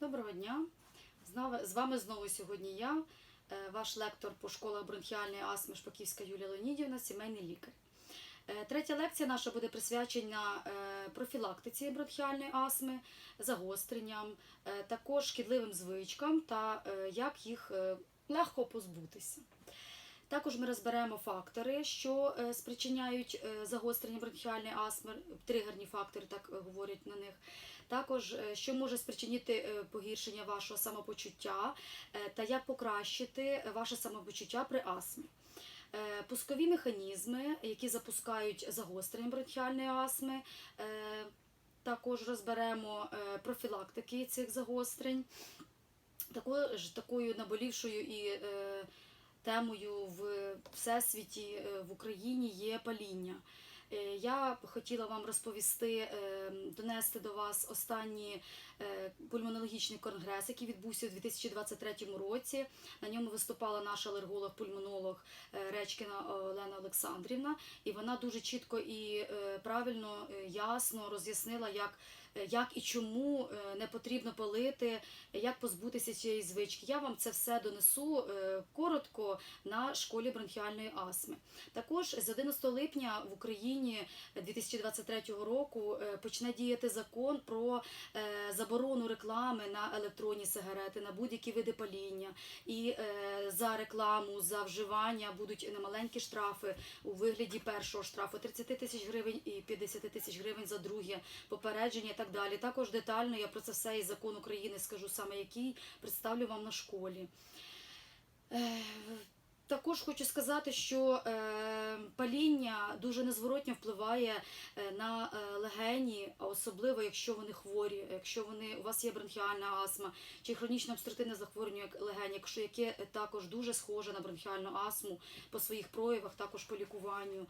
Доброго дня. З вами знову сьогодні я, е, ваш лектор по школах бронхіальної астми Шпаківська Юлія Леонідівна, сімейний лікар. Е, Третя лекція наша буде присвячена е, профілактиці бронхіальної астми, загостренням, також шкідливим звичкам та як їх легко позбутися. Також ми розберемо фактори, що е, спричиняють е, загострення бронхіальної астми, тригерні фактори, так е, говорять на них. Також, що може спричинити погіршення вашого самопочуття та як покращити ваше самопочуття при астмі. Пускові механізми, які запускають загострення бронхіальної астми. Також розберемо профілактики цих загострень. Також такою наболівшою і темою в всесвіті е, в Україні є паління. Е, Я хотіла вам розповісти, е, донести до вас останній пульмонологічний конгрес, який відбувся у 2023 році. На ньому виступала наша алерголог-пульмонолог Речкіна Олена Олександрівна, і вона дуже чітко і правильно, ясно роз'яснила, як, як і чому е, не потрібно палити, як позбутися цієї звички. Я вам це все донесу е, коротко на школі бронхіальної астми. Також з 11 липня в Україні 2023 року е, почне діяти закон про е, заборону реклами на електронні сигарети, на будь-які види паління. І е, за рекламу, за вживання будуть немаленькі штрафи у вигляді першого штрафу 30 тисяч гривень і 50 тисяч гривень за друге попередження так далі. Також детально я про це все і закон України скажу саме який представлю вам на школі. Е, Також хочу сказати, що е, паління дуже незворотньо впливає е, на легені, а особливо якщо вони хворі, якщо вони у вас є бронхіальна астма чи хронічне обструктивне захворювання як легень, якщо яке також дуже схоже на бронхіальну астму по своїх проявах, також по лікуванню.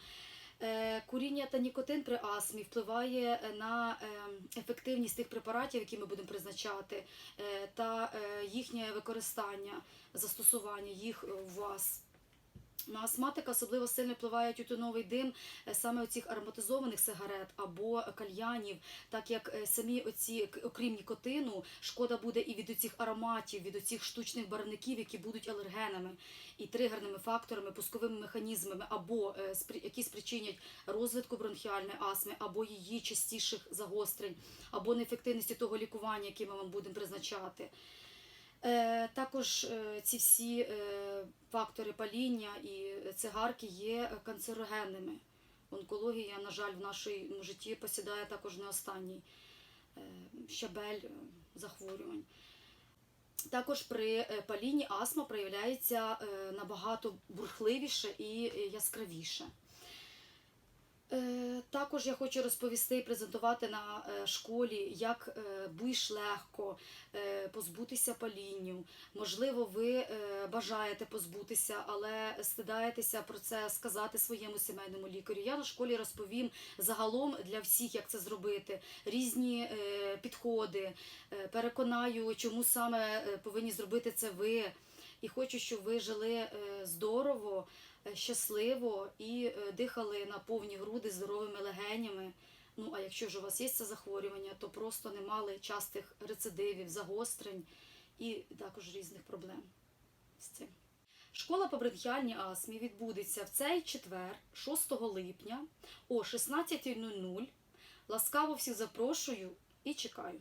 Е, Куріння та нікотин при астмі впливає е, на е, ефективність тих препаратів, які ми будемо призначати, та їхнє використання, застосування їх у вас. На астматика особливо сильно впливає тютюновий дим е, саме оцих ароматизованих сигарет або кальянів, так як е, самі оці, окрім нікотину, шкода буде і від оцих ароматів, від оцих штучних барвників, які будуть алергенами і тригерними факторами, пусковими механізмами, або е, які спричинять розвитку бронхіальної астми, або її частіших загострень, або неефективності того лікування, яке ми вам будемо призначати. Е, Також е, ці всі е, фактори паління і цигарки є канцерогенними. Онкологія, на жаль, в нашому житті посідає також не останній щабель захворювань. Також при палінні астма проявляється набагато бурхливіше і яскравіше. Е, Також я хочу розповісти і презентувати на е, школі, як е, більш легко позбутися палінню. Можливо, ви бажаєте позбутися, але стидаєтеся про це сказати своєму сімейному лікарю. Я на школі розповім загалом для всіх, як це зробити, різні підходи. Переконаю, чому саме повинні зробити це ви. І хочу, щоб ви жили е, здорово, е, щасливо і е, дихали на повні груди здоровими легенями. Ну, а якщо ж у вас є це захворювання, то просто не мали частих рецидивів, загострень і також різних проблем з цим. Школа по бронхіальній астмі відбудеться в цей четвер, 6 липня о 16.00. Ласкаво всіх запрошую і чекаю.